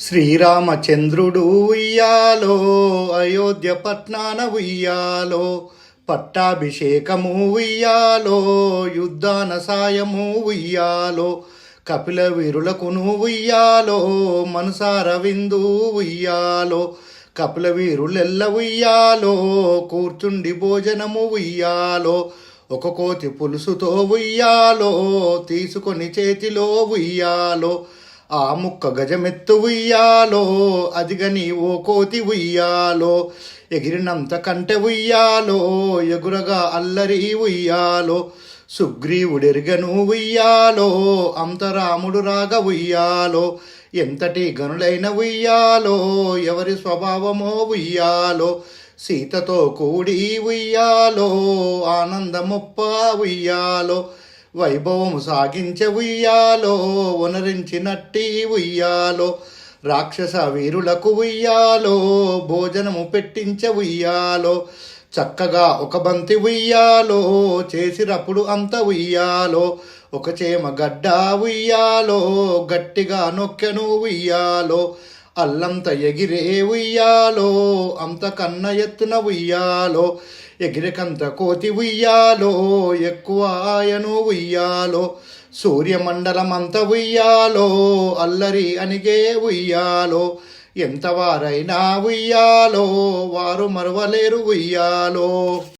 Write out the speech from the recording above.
శ్రీరామచంద్రుడు ఉయ్యాలో అయోధ్య పట్నాన ఉయ్యాలో పట్టాభిషేకము ఉయ్యాలో యుద్ధాన సాయము ఉయ్యాలో కపిల వీరులకును ఉయ్యాలో మనసార విందు ఉయ్యాలో కపిల వీరులెల్ల ఉయ్యాలో కూర్చుండి భోజనము ఉయ్యాలో ఒక కోతి పులుసుతో ఉయ్యాలో తీసుకొని చేతిలో ఉయ్యాలో ఆ ముక్క గజమెత్తు ఉయ్యాలో అదిగని ఓ కోతి ఉయ్యాలో ఎగిరినంత కంటె ఉయ్యాలో ఎగురగా అల్లరి ఉయ్యాలో సుగ్రీవుడెరుగను ఉయ్యాలో అంతరాముడు రాగ ఉయ్యాలో ఎంతటి గనులైన ఉయ్యాలో ఎవరి స్వభావమో ఉయ్యాలో సీతతో కూడి ఉయ్యాలో ఆనందముప్ప ఉయ్యాలో వైభవము సాగించే ఉయ్యాలో ఉనరించినట్టి ఉయ్యాలో రాక్షస వీరులకు ఉయ్యాలో భోజనము పెట్టించే ఉయ్యాలో చక్కగా ఒక బంతి ఉయ్యాలో చేసినప్పుడు అంత ఉయ్యాలో ఒక చేమ గడ్డ ఉయ్యాలో గట్టిగా నొక్కెను ఉయ్యాలో అల్లంత ఎగిరే ఉయ్యాలో అంత కన్న ఎత్తున ఉయ్యాలో ఎగిరికంత కోతి ఉయ్యాలో ఎక్కువ ఆయను ఉయ్యాలో సూర్యమండలమంత ఉయ్యాలో అల్లరి అనిగే ఉయ్యాలో ఎంతవారైనా ఉయ్యాలో వారు మరవలేరు ఉయ్యాలో.